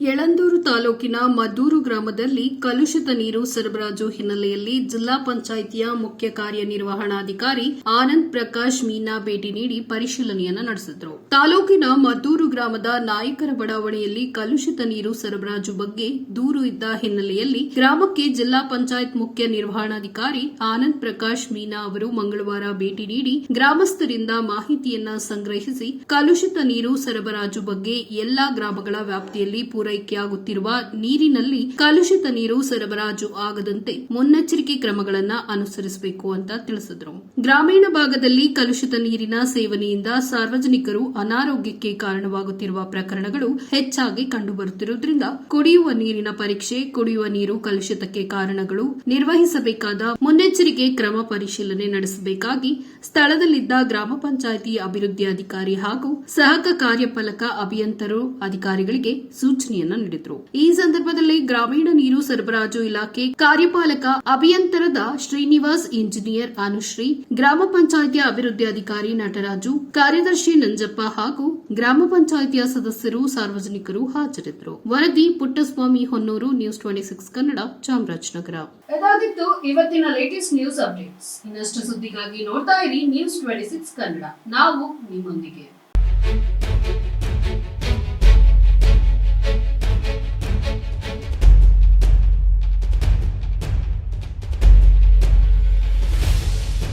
ಯಳಂದೂರು ತಾಲೂಕಿನ ಮದ್ದೂರು ಗ್ರಾಮದಲ್ಲಿ ಕಲುಷಿತ ನೀರು ಸರಬರಾಜು ಹಿನ್ನೆಲೆಯಲ್ಲಿ ಜಿಲ್ಲಾ ಪಂಚಾಯಿತಿಯ ಮುಖ್ಯ ಕಾರ್ಯನಿರ್ವಹಣಾಧಿಕಾರಿ ಆನಂದ್ ಪ್ರಕಾಶ್ ಮೀನಾ ಭೇಟಿ ನೀಡಿ ಪರಿಶೀಲನೆಯನ್ನು ನಡೆಸಿದರು. ತಾಲೂಕಿನ ಮದ್ದೂರು ಗ್ರಾಮದ ನಾಯಕರ ಬಡಾವಣೆಯಲ್ಲಿ ಕಲುಷಿತ ನೀರು ಸರಬರಾಜು ಬಗ್ಗೆ ದೂರು ಇದ್ದ ಹಿನ್ನೆಲೆಯಲ್ಲಿ ಗ್ರಾಮಕ್ಕೆ ಜಿಲ್ಲಾ ಪಂಚಾಯತ್ ಮುಖ್ಯ ನಿರ್ವಹಣಾಧಿಕಾರಿ ಆನಂದ್ ಪ್ರಕಾಶ್ ಮೀನಾ ಅವರು ಮಂಗಳವಾರ ಭೇಟಿ ನೀಡಿ ಗ್ರಾಮಸ್ಥರಿಂದ ಮಾಹಿತಿಯನ್ನ ಸಂಗ್ರಹಿಸಿ ಕಲುಷಿತ ನೀರು ಸರಬರಾಜು ಬಗ್ಗೆ ಎಲ್ಲಾ ಗ್ರಾಮಗಳ ವ್ಯಾಪ್ತಿಯಲ್ಲಿ ಪೂರೈಕೆಯಾಗುತ್ತಿರುವ ನೀರಿನಲ್ಲಿ ಕಲುಷಿತ ನೀರು ಸರಬರಾಜು ಆಗದಂತೆ ಮುನ್ನೆಚ್ಚರಿಕೆ ಕ್ರಮಗಳನ್ನ ಅನುಸರಿಸಬೇಕು ಅಂತ ತಿಳಿಸಿದರು. ಗ್ರಾಮೀಣ ಭಾಗದಲ್ಲಿ ಕಲುಷಿತ ನೀರಿನ ಸೇವನೆಯಿಂದ ಸಾರ್ವಜನಿಕರು ಅನಾರೋಗ್ಯಕ್ಕೆ ಕಾರಣವಾಗುತ್ತಿರುವ ಪ್ರಕರಣಗಳು ಹೆಚ್ಚಾಗಿ ಕಂಡುಬರುತ್ತಿರುವುದರಿಂದ ಕುಡಿಯುವ ನೀರಿನ ಪರೀಕ್ಷೆ, ಕುಡಿಯುವ ನೀರು ಕಲುಷಿತಕ್ಕೆ ಕಾರಣಗಳು ನಿರ್ವಹಿಸಬೇಕಾದ ಮುನ್ನೆಚ್ಚರಿಕೆ ಕ್ರಮ ಪರಿಶೀಲನೆ ನಡೆಸಬೇಕಾಗಿ ಸ್ಥಳದಲ್ಲಿದ್ದ ಗ್ರಾಮ ಪಂಚಾಯಿತಿ ಅಭಿವೃದ್ಧಿ ಅಧಿಕಾರಿ ಹಾಗೂ ಸಹಕ ಕಾರ್ಯಪಾಲಕ ಅಭಿಯಂತರು ಅಧಿಕಾರಿಗಳಿಗೆ ಸೂಚನೆಯನ್ನ ನೀಡಿದರು. ಈ ಸಂದರ್ಭದಲ್ಲಿ ಗ್ರಾಮೀಣ ನೀರು ಸರಬರಾಜು ಇಲಾಖೆ ಕಾರ್ಯಪಾಲಕ ಅಭಿಯಂತರದ ಶ್ರೀನಿವಾಸ್, ಇಂಜಿನಿಯರ್ ಅನುಶ್ರೀ, ಗ್ರಾಮ ಪಂಚಾಯಿತಿಯ ಅಭಿವೃದ್ಧಿ ಅಧಿಕಾರಿ ನಟರಾಜು, ಕಾರ್ಯದರ್ಶಿ ನಂಜಪ್ಪ ಹಾಗೂ ಗ್ರಾಮ ಪಂಚಾಯಿತಿಯ ಸದಸ್ಯರು ಸಾರ್ವಜನಿಕರು ಹಾಜರಿದ್ದರು. ವರದಿ Puttaswamy Honnuru, news twenty six Kannada, Chamarajanagar. ಇದಾಗಿತ್ತು ಇವತ್ತಿನ ಲೇಟೆಸ್ಟ್ ನ್ಯೂಸ್ ಅಪ್ಡೇಟ್ಸ್ ಇನ್ನಷ್ಟು ಸುದ್ದಿಗಾಗಿ ನೋಡ್ತಾ ಇರಿ ನ್ಯೂಸ್ ಟ್ವೆಂಟಿ ಸಿಕ್ಸ್ ಕನ್ನಡ. ನಾವು ನಿಮ್ಮೊಂದಿಗೆ.